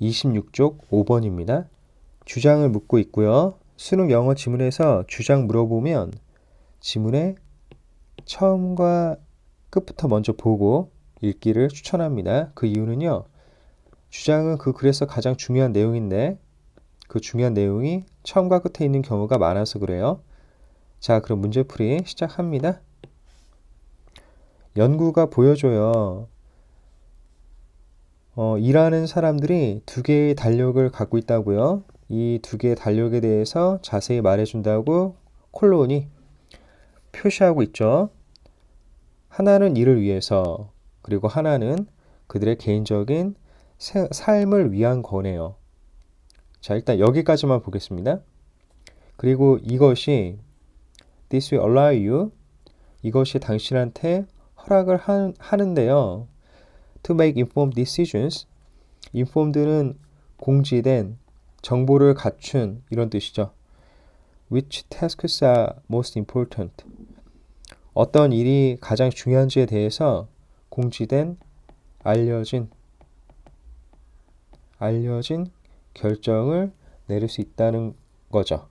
26쪽 5번입니다. 주장을 묻고 있고요. 수능 영어 지문에서 주장 물어보면 지문의 처음과 끝부터 먼저 보고 읽기를 추천합니다. 그 이유는요. 주장은 그 글에서 가장 중요한 내용인데 그 중요한 내용이 처음과 끝에 있는 경우가 많아서 그래요. 자, 그럼 문제풀이 시작합니다. 연구가 보여줘요. 어, 일하는 사람들이 두 개의 달력을 갖고 있다고요. 이 두 개의 달력에 대해서 자세히 말해준다고 콜론이 표시하고 있죠. 하나는 일을 위해서, 그리고 하나는 그들의 개인적인 세- 삶을 위한 거네요. 자, 일단 여기까지만 보겠습니다. 그리고 이것이 This will allow you 이것이 당신한테 허락을 하, 하는데요. To make informed decisions. informed는 공지된 정보를 갖춘 이런 뜻이죠. Which tasks are most important? 어떤 일이 가장 중요한지에 대해서 공지된 알려진 알려진 결정을 내릴 수 있다는 거죠.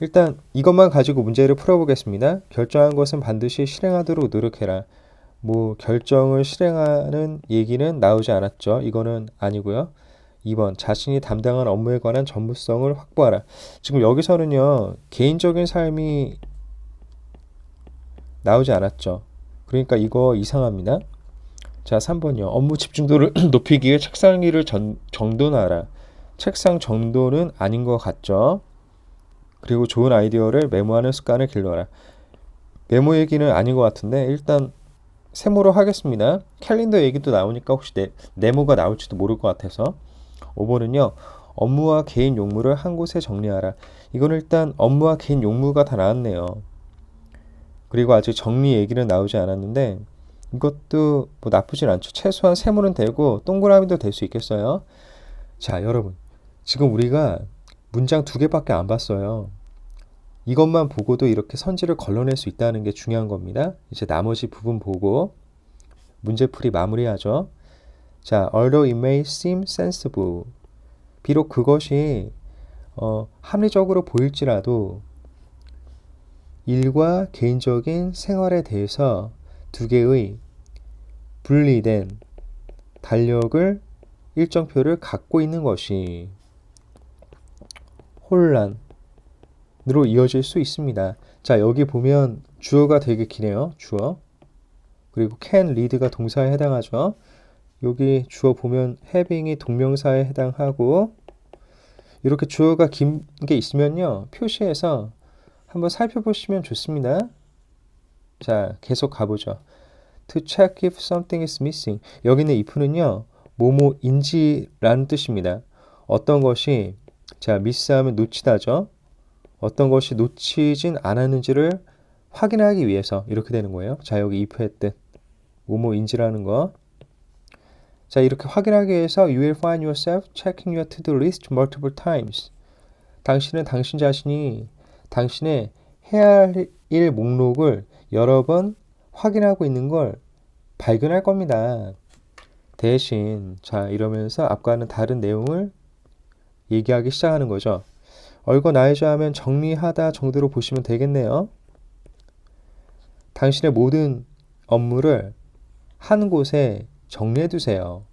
일단 이것만 가지고 문제를 풀어보겠습니다. 결정한 것은 반드시 실행하도록 노력해라. 뭐 결정을 실행하는 얘기는 나오지 않았죠. 이거는 아니고요. 2번 자신이 담당한 업무에 관한 전문성을 확보하라. 지금 여기서는요. 개인적인 삶이 나오지 않았죠. 그러니까 이거 이상합니다. 자, 3번요. 업무 집중도를 높이기 위해 책상 위를 전, 정돈하라. 책상 정돈은 아닌 것 같죠. 그리고 좋은 아이디어를 메모하는 습관을 길러라. 메모 얘기는 아닌 것 같은데 일단 세모로 하겠습니다. 캘린더 얘기도 나오니까 혹시 네, 네모가 나올지도 모를 것 같아서 5번은요. 업무와 개인 용무를 한 곳에 정리하라. 이건 일단 업무와 개인 용무가 다 나왔네요. 그리고 아직 정리 얘기는 나오지 않았는데 이것도 뭐 나쁘진 않죠. 최소한 세모는 되고 동그라미도 될 수 있겠어요. 자, 여러분. 지금 우리가 문장 두 개밖에 안 봤어요. 이것만 보고도 이렇게 선지를 걸러낼 수 있다는 게 중요한 겁니다. 이제 나머지 부분 보고 문제풀이 마무리하죠. 자, although it may seem sensible. 비록 그것이 어, 합리적으로 보일지라도 일과 개인적인 생활에 대해서 두 개의 분리된 달력을 일정표를 갖고 있는 것이 혼란 으로 이어질 수 있습니다. 자, 여기 보면 주어가 되게 기네요. 주어. 그리고 can, read가 동사에 해당하죠. 여기 주어 보면 having이 동명사에 해당하고 이렇게 주어가 긴 게 있으면요. 표시해서 한번 살펴보시면 좋습니다. 자, 계속 가보죠. To check if something is missing. 여기 는 if는요. 뭐뭐인지라는 뜻입니다. 어떤 것이 자, 미스하면 놓치다죠. 어떤 것이 놓치진 않았는지를 확인하기 위해서 이렇게 되는 거예요. 자, 여기 if의 뜻. 뭐뭐인지라는 거. 자, 이렇게 확인하기 위해서 you will find yourself checking your to-do list multiple times. 당신은 당신 자신이 당신의 해야 할 일 목록을 여러 번 확인하고 있는 걸 발견할 겁니다. 대신 자 이러면서 앞과는 다른 내용을 얘기하기 시작하는 거죠. 얼거나이자 하면 정리하다 정도로 보시면 되겠네요. 당신의 모든 업무를 한 곳에 정리해 두세요.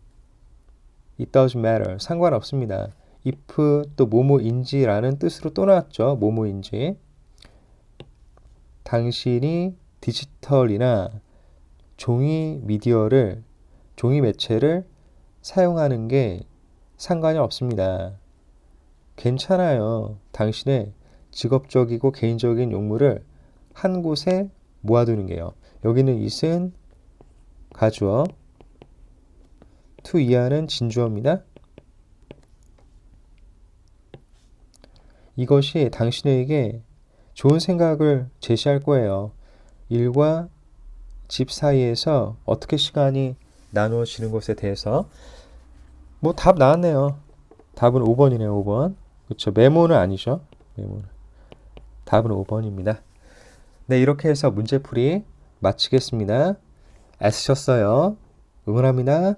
It doesn't matter. 상관없습니다. if 또 뭐뭐인지라는 뜻으로 또 나왔죠. 뭐뭐인지. 당신이 디지털이나 종이 미디어를 종이 매체를 사용하는 게 상관이 없습니다. 괜찮아요. 당신의 직업적이고 개인적인 용무를 한 곳에 모아두는 게요. 여기는 it은 가주어, to 이하는 진주어입니다. 이것이 당신에게 좋은 생각을 제시할 거예요. 일과 집 사이에서 어떻게 시간이 나누어지는 것에 대해서 뭐 답 나왔네요. 답은 5번이네요. 5번. 그렇죠. 메모는 아니죠. 메모는. 답은 5번입니다. 네, 이렇게 해서 문제풀이 마치겠습니다. 애쓰셨어요. 응원합니다.